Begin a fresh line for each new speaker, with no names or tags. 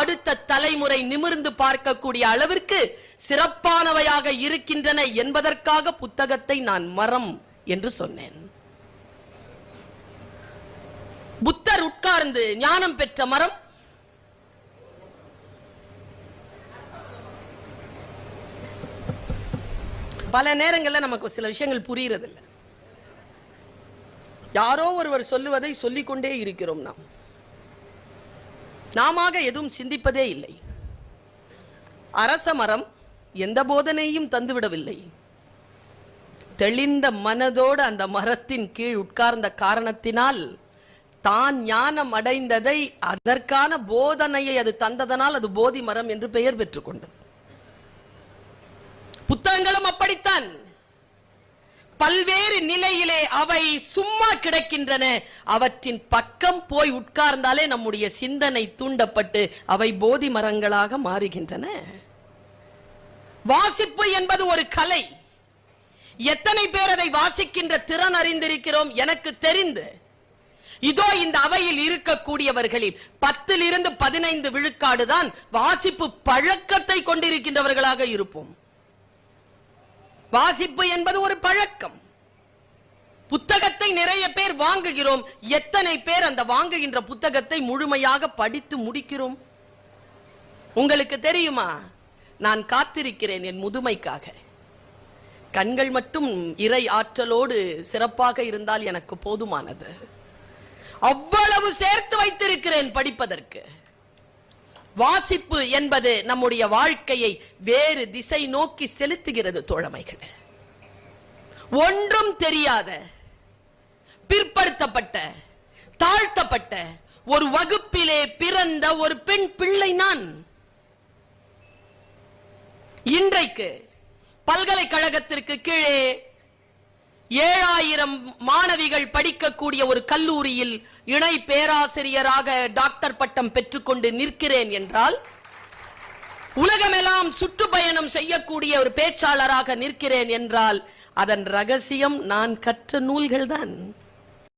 அடுத்த தலைமுறை நிமிர்ந்து பார்க்கக்கூடிய அளவிற்கு சிறப்பானவையாக இருக்கின்றன என்பதற்காக புத்தகத்தை நான் மரம் என்று சொன்னேன். புத்தர் உட்கார்ந்து ஞானம் பெற்ற மரம். பல நேரங்களில் நமக்கு சில விஷயங்கள் புரியறதில்லை. யாரோ ஒருவர் சொல்லுவதை சொல்லிக்கொண்டே இருக்கிறோம் நாம். நாம எதுவும் சிந்திப்பதே இல்லை. அரச மரம் எந்த போதனையும் தந்துவிடவில்லை. தெளிந்த மனதோடு அந்த மரத்தின் கீழ் உட்கார்ந்த காரணத்தினால் தான் ஞானம் அடைந்ததை அதற்கான போதனையை அது தந்ததனால் அது போதி மரம் என்று பெயர் பெற்றுக்கொண்டது புத்தகங்களும் அப்படித்தான். பல்வேறு நிலையிலே அவை சும்மா கிடக்கின்றன. அவற்றின் பக்கம் போய் உட்கார்ந்தாலே நம்முடைய சிந்தனை தூண்டப்பட்டு அவை போதி மரங்களாக மாறுகின்றன. வாசிப்பு என்பது ஒரு கலை. எத்தனை பேர் அதை வாசிக்கின்ற திறன் அறிந்திருக்கிறோம் எனக்கு தெரிந்து. இதோ இந்த அவையில் இருக்கக்கூடியவர்களில் பத்தில் இருந்து பதினைந்து விழுக்காடுதான் வாசிப்பு பழக்கத்தை கொண்டிருக்கின்றவர்களாக இருப்போம். வாசிப்பு என்பது ஒரு பழக்கம். புத்தகத்தை நிறைய பேர் வாங்குகிறோம். எத்தனை பேர் அந்த வாங்குகின்ற புத்தகத்தை முழுமையாக படித்து முடிக்கிறோம்? உங்களுக்கு தெரியுமா? நான் காத்திருக்கிறேன் என் முதுமைக்காக. கண்கள் மட்டும் இறை ஆற்றலோடு சிறப்பாக இருந்தால் எனக்கு போதுமானது. அவ்வளவு சேர்த்து வைத்திருக்கிறேன் படிப்பதற்கு. வாசிப்பு என்பது நம்முடைய வாழ்க்கையை வேறு திசை நோக்கி செலுத்துகிறது தோழமைகள். ஒன்றும் தெரியாத பிற்படுத்தப்பட்ட தாழ்த்தப்பட்ட ஒரு வகுப்பிலே பிறந்த ஒரு பெண் பிள்ளை நான். இன்றைக்கு பல்கலைக்கழகத்திற்கு கீழே ஆயிரம் மாணவிகள் படிக்கக்கூடிய ஒரு கல்லூரியில் இணை பேராசிரியராக டாக்டர் பட்டம் பெற்றுக்கொண்டு நிற்கிறேன் என்றால் உலகமெல்லாம் சுற்றுப்பயணம் செய்யக்கூடிய ஒரு பேச்சாளராக நிற்கிறேன் என்றால் அதன் ரகசியம் நான் கற்ற நூல்கள் தான்